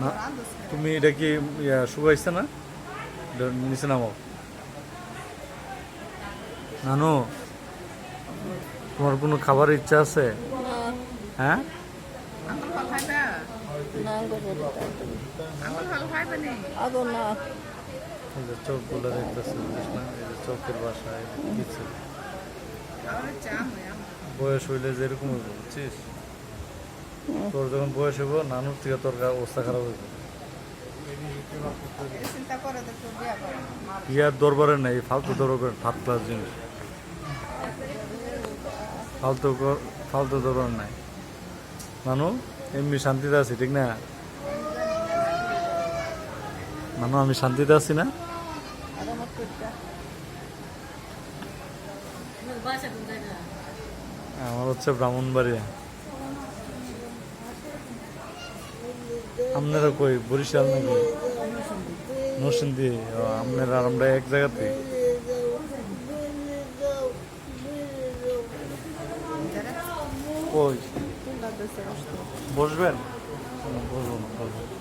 না তুমি এটা কি ইয়া, শুকাইছে না? নিচে নামাও নানু তোমার কোনো খাবারের ইচ্ছা আছে? হ্যাঁ? এই যে দেখতেছে চোখের বাসায় বয়স হইলে যেরকম বুঝছিস? তোর যখন বয়স হইব, নানুর থেকে তোর অবস্থা খারাপ করো ইয়ার দরবারে নাই, ফালতু দরবার ফার্স্ট ক্লাস জিনিস। ফালতু ফালতু দরবার নাই। মানু এমনি শান্তিতে আছি, ঠিক না? মানু আমি শান্তিতে আছি না? আমার হচ্ছে ব্রাহ্মণবাড়িয়া। আপনারা কই? বরিশাল নাকি? নরসিংদী? আপনারা আমরা এক জায়গাতে কই? বসবেন? বসবো না বসবো।